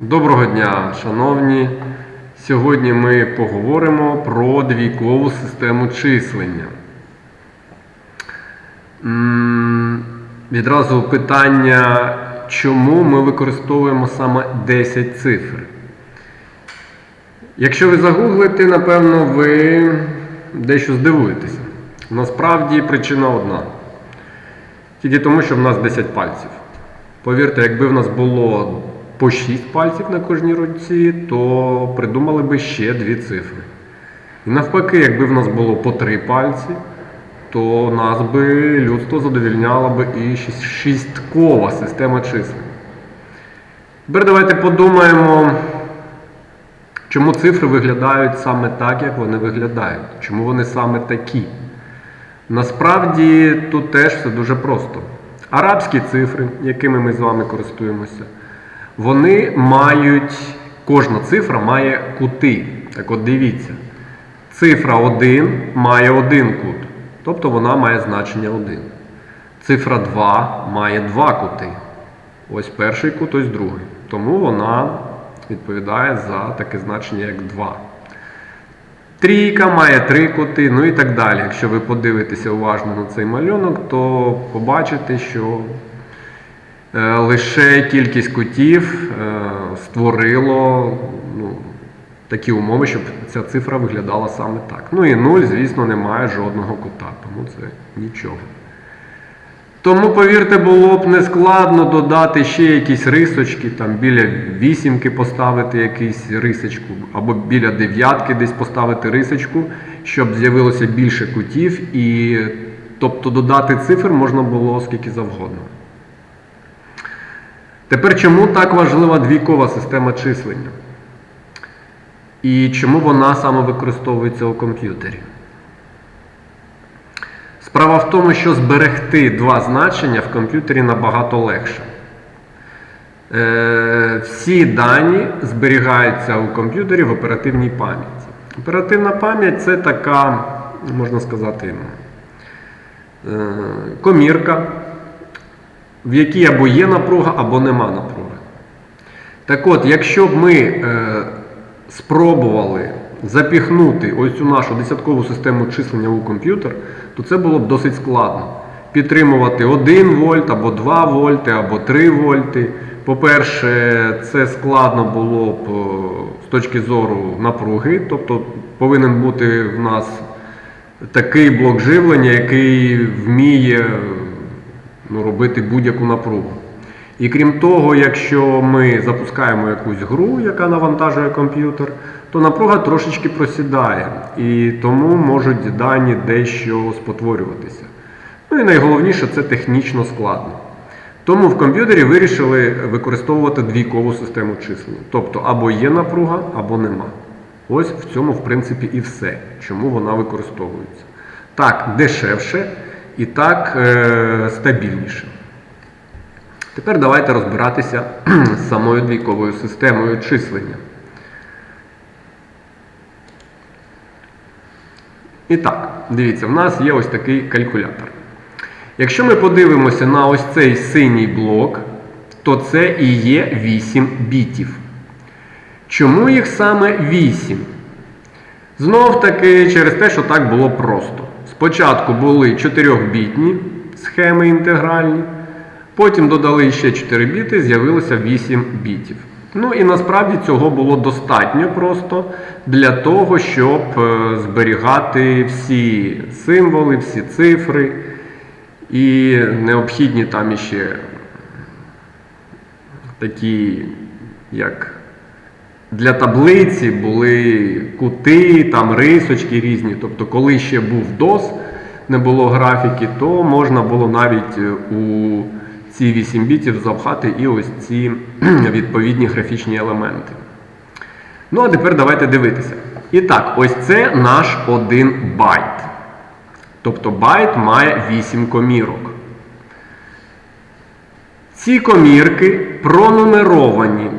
Доброго дня, шановні. Сьогодні ми поговоримо про двійкову систему числення. Відразу питання, чому ми використовуємо саме 10 цифр. Якщо ви загуглите, напевно, ви дещо здивуєтеся. Насправді причина одна. Тільки тому, що в нас 10 пальців. Повірте, якби в нас було по 6 пальців на кожній руці, то придумали би ще дві цифри. І навпаки, якби в нас було по 3 пальці, то нас би людство задовільняла би і шісткова система числень. Тепер давайте подумаємо, чому цифри виглядають саме так, як вони виглядають, чому вони саме такі. Насправді тут теж все дуже просто. Арабські цифри, якими ми з вами користуємося, вони мають, кожна цифра має кути. Так от дивіться, цифра 1 має один кут, тобто вона має значення 1. Цифра 2 має два кути. Ось перший кут, ось другий. Тому вона відповідає за таке значення, як 2. Трійка має три кути, ну і так далі. Якщо ви подивитеся уважно на цей малюнок, то побачите, що лише кількість кутів е, створило ну, такі умови, щоб ця цифра виглядала саме так. Ну і 0, звісно, не має жодного кута, тому це нічого. Тому, повірте, було б нескладно додати ще якісь рисочки, там біля вісімки поставити якусь рисочку, або біля дев'ятки десь поставити рисочку, щоб з'явилося більше кутів, і тобто додати цифр можна було скільки завгодно. Тепер чому так важлива двійкова система числення? І чому вона саме використовується у комп'ютері? Справа в тому, що зберегти два значення в комп'ютері набагато легше. Е, всі дані зберігаються у комп'ютері в оперативній пам'яті. Оперативна пам'ять це така, можна сказати, е, комірка, в якій або є напруга, або нема напруги. Так от, якщо б ми е, спробували запіхнути ось цю нашу десяткову систему числення у комп'ютер, то це було б досить складно. Підтримувати 1 вольт, або 2 вольти, або 3 вольти. По-перше, це складно було б е, з точки зору напруги, тобто повинен бути в нас такий блок живлення, який вміє ну, робити будь-яку напругу. І крім того, якщо ми запускаємо якусь гру, яка навантажує комп'ютер, то напруга трошечки просідає, і тому можуть дані дещо спотворюватися. Ну і найголовніше це технічно складно. Тому в комп'ютері вирішили використовувати двійкову систему числення. Тобто або є напруга, або нема. Ось в цьому, в принципі, і все, чому вона використовується. Так, дешевше і так е, стабільніше. Тепер давайте розбиратися з самою двійковою системою числення. І так, дивіться, в нас є ось такий калькулятор. Якщо ми подивимося на ось цей синій блок, то це і є 8 бітів. Чому їх саме 8? Знов таки через те, що так було просто. Спочатку були 4-бітні схеми інтегральні, потім додали ще 4 біти, з'явилося 8 бітів. Ну і насправді цього було достатньо просто для того, щоб е, зберігати всі символи, всі цифри. І необхідні там іще такі, як для таблиці були кути, там рисочки різні. Тобто, коли ще був DOS, не було графіки, то можна було навіть е, у ці 8 бітів запхати і ось ці відповідні графічні елементи. Ну, а тепер давайте дивитися. І так, ось це наш один байт. Тобто байт має 8 комірок. Ці комірки пронумеровані,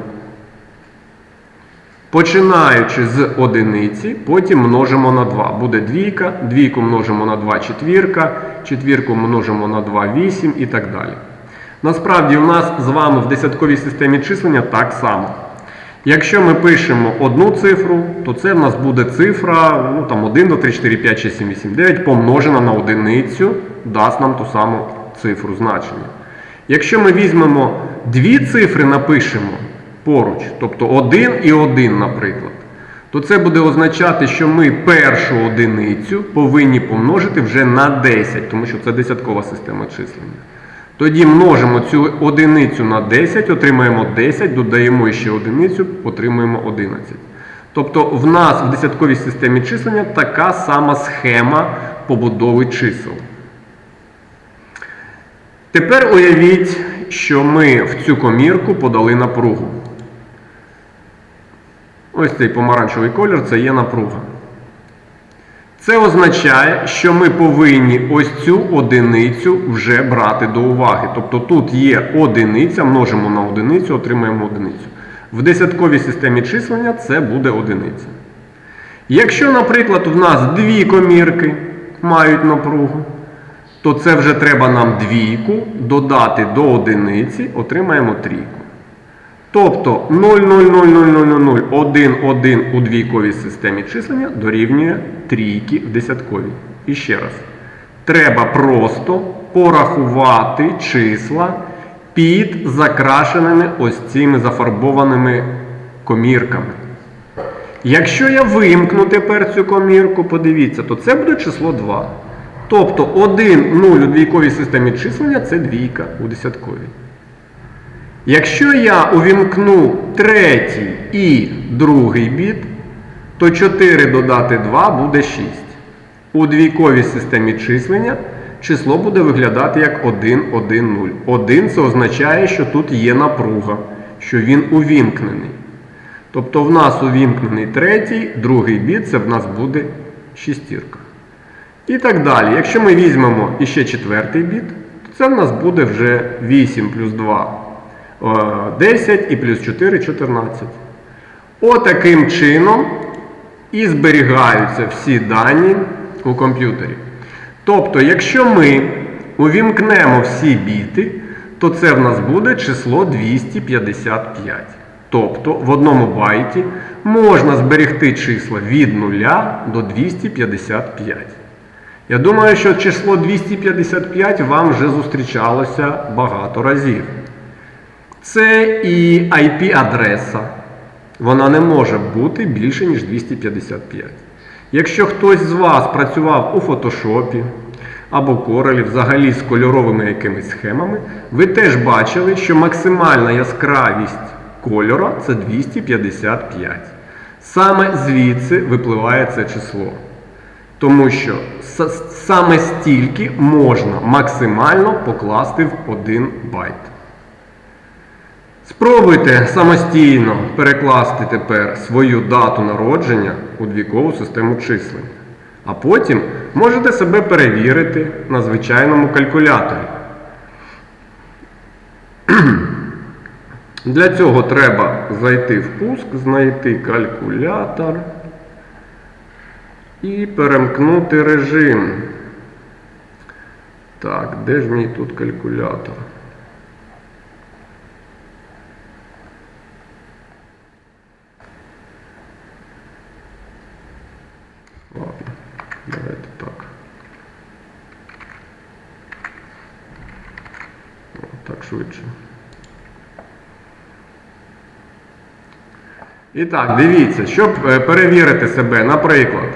починаючи з одиниці, потім множимо на 2. Буде двійка, двійку множимо на 2 четвірка, четвірку множимо на 2 8 і так далі. Насправді, у нас з вами в десятковій системі числення так само. Якщо ми пишемо одну цифру, то це в нас буде цифра ну, там 1, 2, 3, 4, 5, 6, 7, 8, 9 помножена на одиницю, дасть нам ту саму цифру значення. Якщо ми візьмемо дві цифри, напишемо поруч, тобто 1 і 1, наприклад, то це буде означати, що ми першу одиницю повинні помножити вже на 10, тому що це десяткова система числення. Тоді множимо цю одиницю на 10, отримаємо 10, додаємо ще одиницю, отримуємо 11. Тобто в нас в десятковій системі числення така сама схема побудови чисел. Тепер уявіть, що ми в цю комірку подали напругу. Ось цей помаранчевий колір це є напруга. Це означає, що ми повинні ось цю одиницю вже брати до уваги. Тобто тут є одиниця, множимо на одиницю, отримаємо одиницю. В десятковій системі числення це буде одиниця. Якщо, наприклад, в нас дві комірки мають напругу, то це вже треба нам двійку додати до одиниці, отримаємо трійку. Тобто 0,0000001 у двійковій системі числення дорівнює трійки в десятковій. І ще раз. Треба просто порахувати числа під закрашеними ось цими зафарбованими комірками. Якщо я вимкну тепер цю комірку, подивіться, то це буде число 2. Тобто 1 0 у двійковій системі числення це двійка у десятковій. Якщо я увімкну третій і другий біт, то 4 додати 2 буде 6. У двійковій системі числення число буде виглядати як 1, 1, 0. 1 це означає, що тут є напруга, що він увімкнений. Тобто в нас увімкнений третій, другий біт це в нас буде шістірка. І так далі. Якщо ми візьмемо іще четвертий біт, то це в нас буде вже 8 плюс 2 10 і плюс 4 14. Отаким чином і зберігаються всі дані у комп'ютері. Тобто, якщо ми увімкнемо всі біти, то це в нас буде число 255. Тобто в одному байті можна зберегти числа від 0 до 255. Я думаю, що число 255 вам вже зустрічалося багато разів. Це і IP-адреса. Вона не може бути більше, ніж 255. Якщо хтось з вас працював у фотошопі або Corel, взагалі з кольоровими якимись схемами, ви теж бачили, що максимальна яскравість кольора це 255. Саме звідси випливає це число. Тому що саме стільки можна максимально покласти в один байт. Спробуйте самостійно перекласти тепер свою дату народження у двійкову систему числень. А потім можете себе перевірити на звичайному калькуляторі. Для цього треба зайти в пуск, знайти калькулятор і перемкнути режим. Так, де ж мій тут калькулятор? Ладно, давайте так. Так швидше. І так, дивіться, щоб е, перевірити себе, наприклад,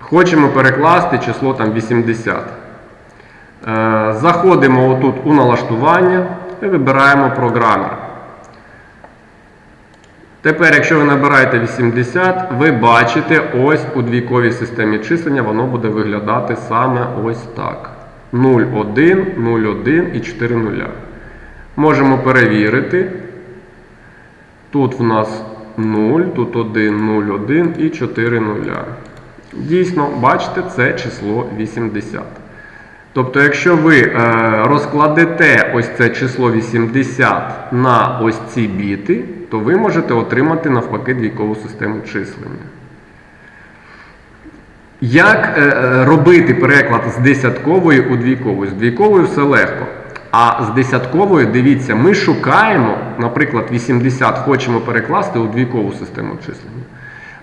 хочемо перекласти число там 80. Е, заходимо отут у налаштування і вибираємо програмер. Тепер, якщо ви набираєте 80, ви бачите, ось у двійковій системі числення воно буде виглядати саме ось так. 0, 1, 0, 1 і 4 нуля. Можемо перевірити. Тут в нас 0, тут 1, 0, 1 і 4 нуля. Дійсно, бачите, це число 80. Тобто, якщо ви е, розкладете ось це число 80 на ось ці біти, то ви можете отримати навпаки двійкову систему числення. Як е, робити переклад з десяткової у двійкову? З двійковою все легко. А з десятковою, дивіться, ми шукаємо, наприклад, 80 хочемо перекласти у двійкову систему обчислення.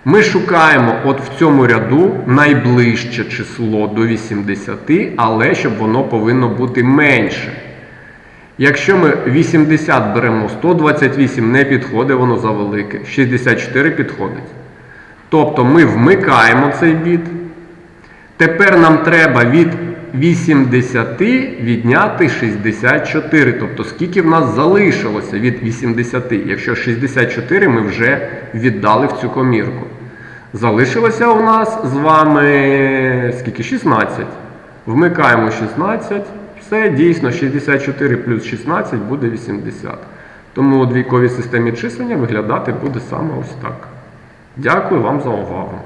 Ми шукаємо от в цьому ряду найближче число до 80, але щоб воно повинно бути менше. Якщо ми 80 беремо, 128 не підходить, воно завелике, 64 підходить. Тобто ми вмикаємо цей біт. Тепер нам треба від 80 відняти 64. Тобто скільки в нас залишилося від 80, якщо 64 ми вже віддали в цю комірку. Залишилося у нас з вами скільки? 16. Вмикаємо 16. Все, дійсно, 64 плюс 16 буде 80. Тому у двійковій системі числення виглядати буде саме ось так. Дякую вам за увагу.